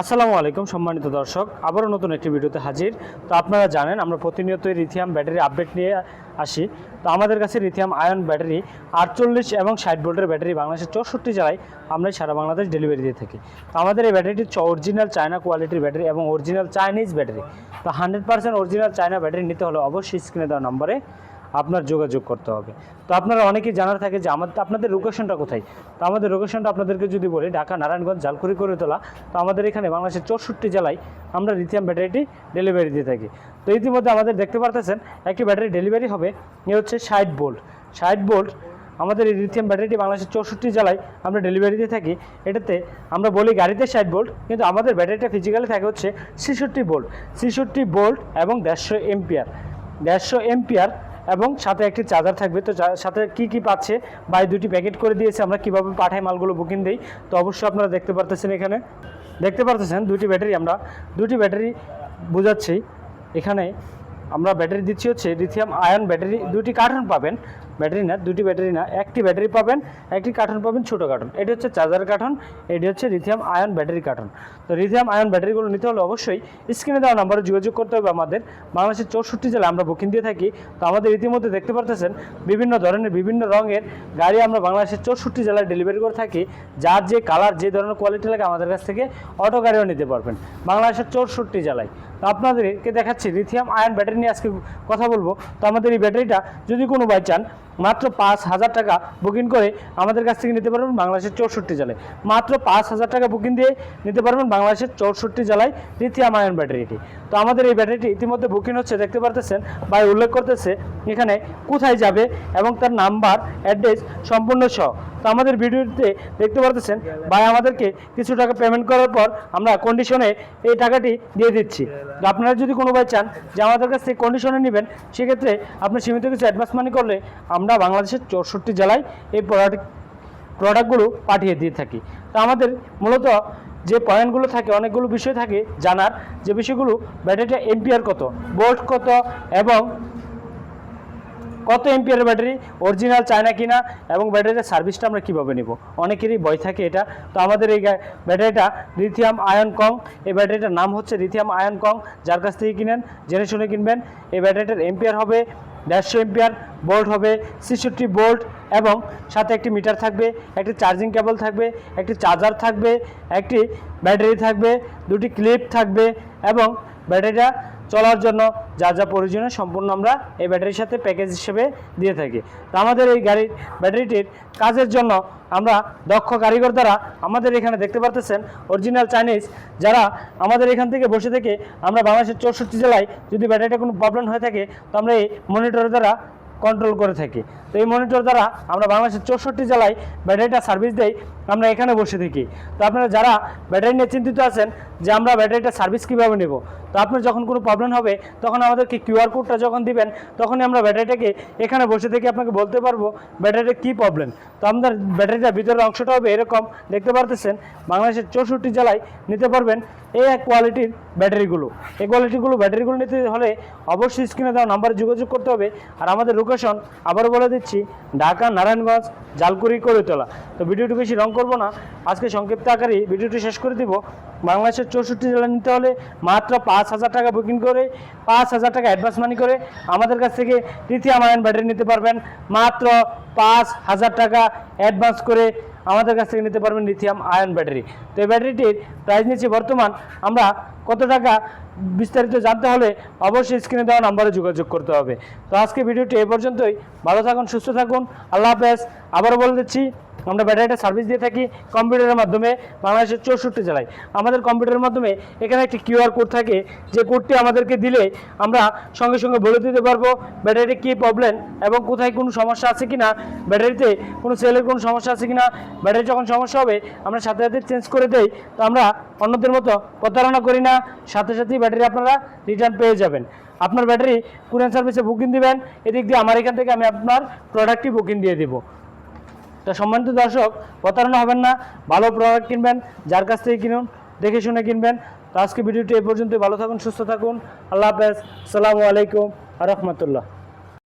আসসালামু আলাইকুম, সম্মানিত দর্শক। আবারও নতুন একটি ভিডিওতে হাজির। তো আপনারা জানেন, আমরা প্রতিনিয়তই লিথিয়াম ব্যাটারি আপডেট নিয়ে আসি। তো আমাদের কাছে লিথিয়াম আয়ন ব্যাটারি আটচল্লিশ এবং ষাট ভোল্টের ব্যাটারি বাংলাদেশের চৌষট্টি জেলায় আমরা সারা বাংলাদেশ ডেলিভারি দিয়ে থাকি। তো আমাদের এই ব্যাটারিটি অরিজিনাল চায়না কোয়ালিটির ব্যাটারি এবং অরিজিনাল চাইনিজ ব্যাটারি তো hundred percent original China battery নিতে হলে অবশ্যই স্ক্রিনে দেওয়া নম্বরে আপনার যোগাযোগ করতে হবে। তো আপনারা অনেকেই জানার থাকে যে আমাদের, আপনাদের লোকেশনটা কোথায়? তো আমাদের লোকেশনটা আপনাদেরকে যদি বলি, ঢাকা, নারায়ণগঞ্জ, জালকুড়ি করে তোলা তো আমাদের এখানে বাংলাদেশের চৌষট্টি জেলায় আমরা লিথিয়াম ব্যাটারিটি ডেলিভারি দিয়ে থাকি। তো ইতিমধ্যে আমাদের দেখতে পারতেছেন, একটি ব্যাটারি ডেলিভারি হবে, এ হচ্ছে ষাট বোল্ট ষাট বোল্ট আমাদের এই লিথিয়াম ব্যাটারিটি বাংলাদেশের চৌষট্টি জেলায় আমরা ডেলিভারি দিয়ে থাকি। এটাতে আমরা বলি গাড়িতে ষাট বোল্ট কিন্তু আমাদের ব্যাটারিটা ফিজিক্যালি থাকে হচ্ছে ছেষট্টি বোল্ট ছেষট্টি বোল্ট এবং দেড়শো এমপিয়ার দেড়শো এমপিয়ার এবং সাথে একটি চার্জার থাকবে। তো সাথে কি কি পাচ্ছে বা দুটি প্যাকেট করে দিয়েছে আমরা কীভাবে পাঠাই মালগুলো বুকিং দিই, তো অবশ্যই আপনারা দেখতে পারতেছেন এখানে। দেখতে পারতেছেন দুটি ব্যাটারি আমরা। দুটি ব্যাটারি বোঝাচ্ছি। এখানে আমরা ব্যাটারি দিচ্ছি হচ্ছে লিথিয়াম আয়ন ব্যাটারি দুটি কার্টন পাবেন। ব্যাটারি না, দুটি ব্যাটারি না, একটি ব্যাটারি পাবেন, একটি কার্টন পাবেন, ছোটো কার্টন। এটি হচ্ছে চার্জার কার্টন, এটি হচ্ছে লিথিয়াম আয়ন ব্যাটারি কার্টন। তো লিথিয়াম আয়ন ব্যাটারিগুলো নিতে হলে অবশ্যই স্ক্রিনে দেওয়া নাম্বারে যোগাযোগ করতে হবে আমাদের। বাংলাদেশের চৌষট্টি জেলায় আমরা বুকিং দিয়ে থাকি। তো আমাদের ইতিমধ্যে দেখতে পারতেছেন, বিভিন্ন ধরনের, বিভিন্ন রঙের গাড়ি আমরা বাংলাদেশের চৌষট্টি জেলায় ডেলিভারি করে থাকি। যার যে কালার, যে ধরনের কোয়ালিটি লাগে আমাদের কাছ থেকে অটো গাড়িও নিতে পারবেন, বাংলাদেশের চৌষট্টি জেলায়। তো আপনাদেরকে দেখাচ্ছি লিথিয়াম আয়ন ব্যাটারি নিয়ে আজকে কথা বলব। তো আমাদের এই ব্যাটারিটা যদি কোনো বাই চান মাত্র পাঁচ হাজার টাকা বুকিং করে আমাদের কাছ থেকে নিতে পারবেন বাংলাদেশের চৌষট্টি জেলায়। মাত্র পাঁচ হাজার টাকা বুকিং দিয়ে নিতে পারবেন বাংলাদেশের চৌষট্টি জেলায় লিথিয়াম আয়ন ব্যাটারিটি তো আমাদের এই ব্যাটারিটি ইতিমধ্যে বুকিং হচ্ছে, দেখতে পারতেছেন? বা উল্লেখ করতেছে এখানে কোথায় যাবে এবং তার নাম্বার অ্যাড্রেস সম্পূর্ণ সহ। তো আমাদের ভিডিওতে দেখতে পারতেছেন, ভাই আমাদেরকে কিছু টাকা পেমেন্ট করার পর আমরা কন্ডিশনে এই টাকাটি দিয়ে দিচ্ছি। তো আপনারা যদি কোনো ভাই চান যে আমাদের কাছ থেকে কন্ডিশনে নেবেন, সেক্ষেত্রে আপনি সীমিত কিছু অ্যাডভান্স মানি করলে আমরা বাংলাদেশের চৌষট্টি জেলায় এই প্রোডাক্ট প্রোডাক্টগুলো পাঠিয়ে দিয়ে থাকি। তো আমাদের মূলত যে পয়েন্টগুলো থাকে, অনেকগুলো বিষয় থাকে জানার। যে বিষয়গুলো ব্যাটারিটা এমপিআর কত, বোল্ট কত এবং কত এমপিআর ব্যাটারি অরিজিনাল চায়না কিনা এবং ব্যাটারির সার্ভিসটা আমরা কীভাবে নেব? অনেকেরই ভয় থাকে এটা। তো আমাদের এই ব্যাটারিটা লিথিয়াম আয়ন কং এই ব্যাটারিটার নাম হচ্ছে লিথিয়াম আয়ন কং যার কাছ থেকে কিনেন, জেনে শুনে কিনবেন। এই ব্যাটারিটার এমপিআর হবে দেড়শো এমপিআর বোল্ট হবে ছেষট্টি বোল্ট এবং সাথে একটি মিটার থাকবে, একটি চার্জিং কেবল থাকবে, একটি চার্জার থাকবে, একটি ব্যাটারি থাকবে, দুটি ক্লিপ থাকবে এবং ব্যাটারিটা চলার জন্য যা যা প্রয়োজনীয় সম্পূর্ণ আমরা এই ব্যাটারির সাথে প্যাকেজ হিসেবে দিয়ে থাকি। তো আমাদের এই গাড়ির, ব্যাটারিটির কাজের জন্য আমরা দক্ষ কারিগর দ্বারা আমাদের এখানে দেখতে পারতেছেন অরিজিনাল চাইনিজ যারা আমাদের এখান থেকে বসে থেকে আমরা বাংলাদেশের চৌষট্টি জেলায় যদি ব্যাটারিটা কোনো প্রবলেম হয়ে থাকে, তো আমরা এই মনিটরের দ্বারা কন্ট্রোল করে থাকি। তো এই মনিটর দ্বারা আমরা বাংলাদেশের চৌষট্টি জেলায় ব্যাটারিটা সার্ভিস দেই, আমরা এখানে বসে থাকি। তো আপনারা যারা ব্যাটারি নিয়ে চিন্তিত আছেন যে আমরা ব্যাটারিটা সার্ভিস কীভাবে নেব, তো আপনার যখন কোনো প্রবলেম হবে, তখন আমাদেরকে কিউআর কোডটা যখন দিবেন, তখনই আমরা ব্যাটারিটাকে এখানে বসে থেকে আপনাকে বলতে পারব ব্যাটারিটা কী প্রবলেম তো আমাদের ব্যাটারিটার ভিতরের অংশটা হবে এরকম, দেখতে পারতেছেন? বাংলাদেশের চৌষট্টি জেলায় নিতে পারবেন এই এক কোয়ালিটির ব্যাটারিগুলো এই কোয়ালিটিগুলো ব্যাটারিগুলো নিতে হলে অবশ্যই স্ক্রিনে দেওয়া নাম্বারে যোগাযোগ করতে হবে, আর আমাদের লোকেশন আবার বলে দিচ্ছি, ঢাকা, নারায়ণগঞ্জ, জালকুড়ি, করিতলা। তো ভিডিওটি বেশি রং করব না। আজকে সংক্ষিপ্ত আকারে ভিডিওটি শেষ করে দিব। বাংলাদেশের চৌষট্টি জেলা নিতে হলে মাত্র পাঁচ হাজার টাকা বুকিং করে, পাঁচ হাজার টাকা অ্যাডভান্স মানি করে আমাদের কাছ থেকে তৃতীয় মায়ন ব্যাটারি নিতে পারবেন। মাত্র পাঁচ হাজার টাকা অ্যাডভান্স করে আমাদের কাছ থেকে নিতে পারবেন লিথিয়াম আয়ন ব্যাটারি তো এই ব্যাটারিটির প্রাইস নিচ্ছে বর্তমান আমরা কত টাকা? বিস্তারিত জানতে হলে অবশ্যই স্ক্রিনে দেওয়া নাম্বারে যোগাযোগ করতে হবে। তো আজকে ভিডিওটি এই পর্যন্তই। ভালো থাকুন, সুস্থ থাকুন। আল্লাহ হাফেজ। আবারও বলে দিচ্ছি আমরা ব্যাটারিটা সার্ভিস দিয়ে থাকি কম্পিউটারের মাধ্যমে বাংলাদেশের চৌষট্টি জেলায়। আমাদের কম্পিউটারের মাধ্যমে এখানে একটি কিউআর কোড থাকে, যে কোডটি আমাদেরকে দিলে আমরা সঙ্গে সঙ্গে বলে দিতে পারব ব্যাটারিতে কী প্রবলেম এবং কোথায় কোনো সমস্যা আছে কি না ব্যাটারিতে কোনো সেলের কোনো সমস্যা আছে কি না ব্যাটারি যখন সমস্যা হবে আমরা সাথে সাথে চেঞ্জ করে দেই, তো আমরা অন্যদের মতো প্রতারণা করি না, সাথে সাথেই ব্যাটারি আপনারা রিটার্ন পেয়ে যাবেন। আপনার ব্যাটারি কুরিয়ার সার্ভিসে বুকিং দিবেন, এদিক দিয়ে আমার এখান থেকে আমি আপনার প্রোডাক্টটি বুকিং দিয়ে দিব। তো সম্মানিত দর্শক, প্রতারণা হবেন না, ভালো প্রোডাক্ট কিনবেন, যার কাছ থেকে কিনুন, দেখে শুনে কিনবেন। তো আজকে ভিডিওটি এ পর্যন্ত ভালো থাকুন, সুস্থ থাকুন। আল্লাহ হাফেজ। সালামু আলাইকুম রহমতুল্লাহ।